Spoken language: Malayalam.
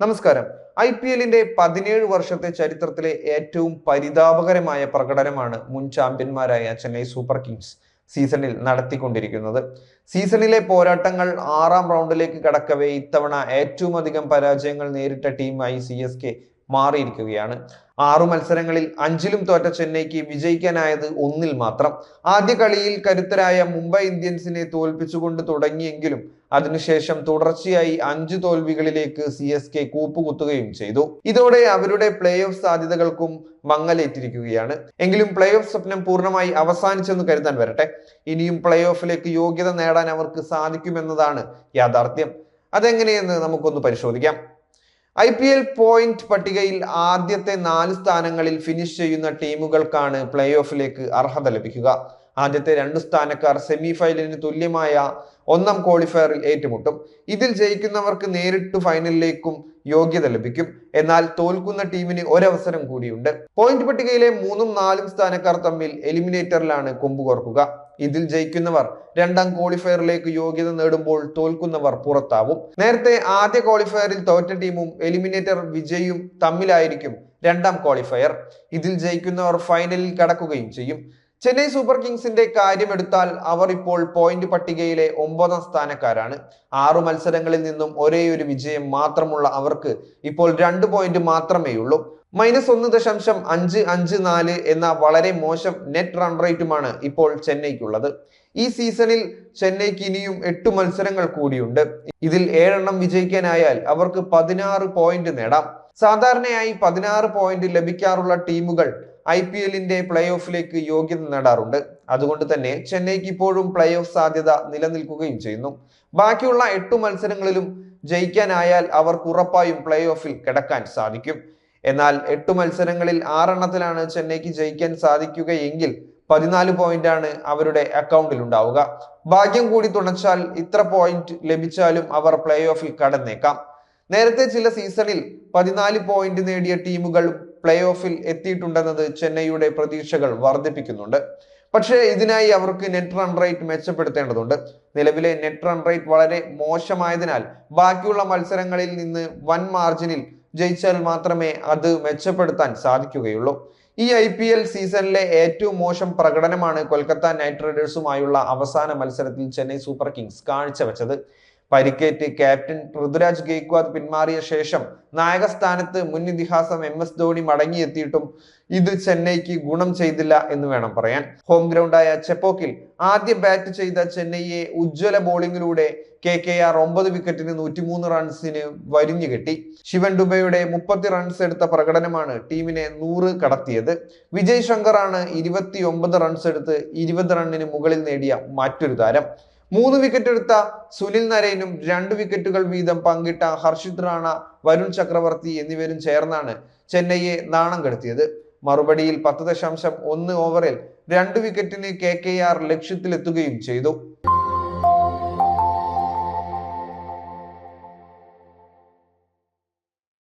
നമസ്കാരം. ഐ പി എല്ലിന്റെ പതിനേഴ് വർഷത്തെ ചരിത്രത്തിലെ ഏറ്റവും പരിതാപകരമായ പ്രകടനമാണ് മുൻ ചാമ്പ്യന്മാരായ ചെന്നൈ സൂപ്പർ കിങ്സ് സീസണിൽ നടത്തിക്കൊണ്ടിരിക്കുന്നത്. സീസണിലെ പോരാട്ടങ്ങൾ ആറാം റൗണ്ടിലേക്ക് കടക്കവേ ഇത്തവണ ഏറ്റവും അധികം പരാജയങ്ങൾ നേരിട്ട ടീമായി സി എസ് കെ മാറിയിരിക്കുകയാണ്. ആറു മത്സരങ്ങളിൽ അഞ്ചിലും തോറ്റ ചെന്നൈക്ക് വിജയിക്കാനായത് ഒന്നിൽ മാത്രം. ആദ്യ കളിയിൽ കരുത്തരായ മുംബൈ ഇന്ത്യൻസിനെ തോൽപ്പിച്ചുകൊണ്ട് തുടങ്ങിയെങ്കിലും അതിനുശേഷം തുടർച്ചയായി അഞ്ച് തോൽവികളിലേക്ക് സി എസ് കെ കൂപ്പുകുത്തുകയും ചെയ്തു. ഇതോടെ അവരുടെ പ്ലേ ഓഫ് സാധ്യതകൾക്കും മങ്ങലേറ്റിരിക്കുകയാണ്. എങ്കിലും പ്ലേ ഓഫ് സ്വപ്നം പൂർണമായി അവസാനിച്ചെന്ന് കരുതാൻ വരട്ടെ. ഇനിയും പ്ലേ ഓഫിലേക്ക് യോഗ്യത നേടാൻ അവർക്ക് സാധിക്കുമെന്നതാണ് യാഥാർത്ഥ്യം. അതെങ്ങനെയെന്ന് നമുക്കൊന്ന് പരിശോധിക്കാം. ഐ പി എൽ പോയിന്റ് പട്ടികയിൽ ആദ്യത്തെ നാല് സ്ഥാനങ്ങളിൽ ഫിനിഷ് ചെയ്യുന്ന ടീമുകൾക്കാണ് പ്ലേ ഓഫിലേക്ക് അർഹത ലഭിക്കുക. ആദ്യത്തെ രണ്ട് സ്ഥാനക്കാർ സെമി ഫൈനലിന് തുല്യമായ ഒന്നാം ക്വാളിഫയറിൽ ഏറ്റുമുട്ടും. ഇതിൽ ജയിക്കുന്നവർക്ക് നേരിട്ട് ഫൈനലിലേക്കും യോഗ്യത ലഭിക്കും. എന്നാൽ തോൽക്കുന്ന ടീമിന് ഒരവസരം കൂടിയുണ്ട്. പോയിന്റ് പട്ടികയിലെ മൂന്നും നാലും സ്ഥാനക്കാർ തമ്മിൽ എലിമിനേറ്ററിലാണ് കൊമ്പുകോർക്കുക. ഇതിൽ ജയിക്കുന്നവർ രണ്ടാം ക്വാളിഫയറിലേക്ക് യോഗ്യത നേടുമ്പോൾ തോൽക്കുന്നവർ പുറത്താവും. നേരത്തെ ആദ്യ ക്വാളിഫയറിൽ തോറ്റ ടീമും എലിമിനേറ്റർ വിജയും തമ്മിലായിരിക്കും രണ്ടാം ക്വാളിഫയർ ഇതിൽ ജയിക്കുന്നവർ ഫൈനലിൽ കടക്കുകയും ചെയ്യും. ചെന്നൈ സൂപ്പർ കിങ്സിന്റെ കാര്യമെടുത്താൽ അവർ ഇപ്പോൾ പോയിന്റ് പട്ടികയിലെ ഒമ്പതാം സ്ഥാനക്കാരാണ്. ആറു മത്സരങ്ങളിൽ നിന്നും ഒരേ ഒരു വിജയം മാത്രമുള്ള അവർക്ക് ഇപ്പോൾ രണ്ട് പോയിന്റ് മാത്രമേ ഉള്ളൂ മൈനസ് ഒന്ന് ദശാംശം അഞ്ച് അഞ്ച് നാല് എന്ന വളരെ മോശം നെറ്റ് റൺ റേറ്റുമാണ് ഇപ്പോൾ ചെന്നൈക്കുള്ളത്. ഈ സീസണിൽ ചെന്നൈക്ക് ഇനിയും എട്ട് മത്സരങ്ങൾ കൂടിയുണ്ട്. ഇതിൽ ഏഴെണ്ണം വിജയിക്കാനായാൽ അവർക്ക് പതിനാറ് പോയിന്റ് നേടാം. സാധാരണയായി പതിനാറ് പോയിന്റ് ലഭിക്കാറുള്ള ടീമുകൾ ഐ പി എല്ലിന്റെ പ്ലേ ഓഫിലേക്ക് യോഗ്യത നേടാറുണ്ട്. അതുകൊണ്ട് തന്നെ ചെന്നൈക്ക് ഇപ്പോഴും പ്ലേ ഓഫ് സാധ്യത നിലനിൽക്കുകയും ചെയ്യുന്നു. ബാക്കിയുള്ള എട്ടു മത്സരങ്ങളിലും ജയിക്കാനായാൽ അവർക്ക് ഉറപ്പായും പ്ലേ ഓഫിൽ കിടക്കാൻ സാധിക്കും. എന്നാൽ എട്ടു മത്സരങ്ങളിൽ ആറെണ്ണത്തിലാണ് ചെന്നൈക്ക് ജയിക്കാൻ സാധിക്കുകയെങ്കിൽ പതിനാല് ആണ് അവരുടെ അക്കൗണ്ടിൽ ഉണ്ടാവുക. ഭാഗ്യം കൂടി തുണച്ചാൽ ഇത്ര പോയിന്റ് ലഭിച്ചാലും അവർ പ്ലേ ഓഫിൽ കടന്നേക്കാം. നേരത്തെ ചില സീസണിൽ പതിനാല് പോയിന്റ് നേടിയ ടീമുകൾ പ്ലേ ഓഫിൽ എത്തിയിട്ടുണ്ടെന്നത് ചെന്നൈയുടെ പ്രതീക്ഷകൾ വർദ്ധിപ്പിക്കുന്നുണ്ട്. പക്ഷേ ഇതിനായി അവർക്ക് നെറ്റ് റൺ റേറ്റ് മെച്ചപ്പെടുത്തേണ്ടതുണ്ട്. നിലവിലെ നെറ്റ് റൺ റേറ്റ് വളരെ മോശമായതിനാൽ ബാക്കിയുള്ള മത്സരങ്ങളിൽ നിന്ന് വൻ മാർജിനിൽ ജയിച്ചാൽ മാത്രമേ അത് മെച്ചപ്പെടുത്താൻ സാധിക്കുകയുള്ളൂ. ഈ ഐ പി എൽ സീസണിലെ ഏറ്റവും മോശം പ്രകടനമാണ് കൊൽക്കത്ത നൈറ്റ് റൈഡേഴ്സുമായുള്ള അവസാന മത്സരത്തിൽ ചെന്നൈ സൂപ്പർ കിങ്സ് കാഴ്ചവെച്ചത്. പരിക്കേറ്റ് ക്യാപ്റ്റൻ പൃഥ്വിരാജ് ഗെയ്ക്വാദ് പിന്മാറിയ ശേഷം നായക സ്ഥാനത്ത് മുൻ ഇതിഹാസം എം എസ് ധോണി മടങ്ങിയെത്തിയിട്ടും ഇത് ചെന്നൈക്ക് ഗുണം ചെയ്തില്ല എന്ന് വേണം പറയാൻ. ഹോം ഗ്രൗണ്ടായ ചെപ്പോക്കിൽ ആദ്യ ബാറ്റ് ചെയ്ത ചെന്നൈയെ ഉജ്ജ്വല ബോളിംഗിലൂടെ കെ കെ ആർ ഒമ്പത് വിക്കറ്റിന് നൂറ്റിമൂന്ന് റൺസിന് വരിഞ്ഞു കെട്ടി. ശിവൻ ഡുബയുടെ മുപ്പത്തി റൺസ് എടുത്ത പ്രകടനമാണ് ടീമിനെ നൂറ് കടത്തിയത്. വിജയ് ശങ്കറാണ് ഇരുപത്തി ഒമ്പത് റൺസ് എടുത്ത് ഇരുപത് റണ്ണിന് മുകളിൽ നേടിയ മറ്റൊരു താരം. മൂന്ന് വിക്കറ്റ് എടുത്ത സുനിൽ നരേനും രണ്ട് വിക്കറ്റുകൾ വീതം പങ്കിട്ട ഹർഷിത് റാണ വരുൺ ചക്രവർത്തി എന്നിവരും ചേർന്നാണ് ചെന്നൈയെ നാണം കെടുത്തിയത്. മറുപടിയിൽ പത്ത് ദശാംശം ഒന്ന് ഓവറിൽ രണ്ട് വിക്കറ്റിന് കെ കെ ആർ ലക്ഷ്യത്തിലെത്തുകയും ചെയ്തു.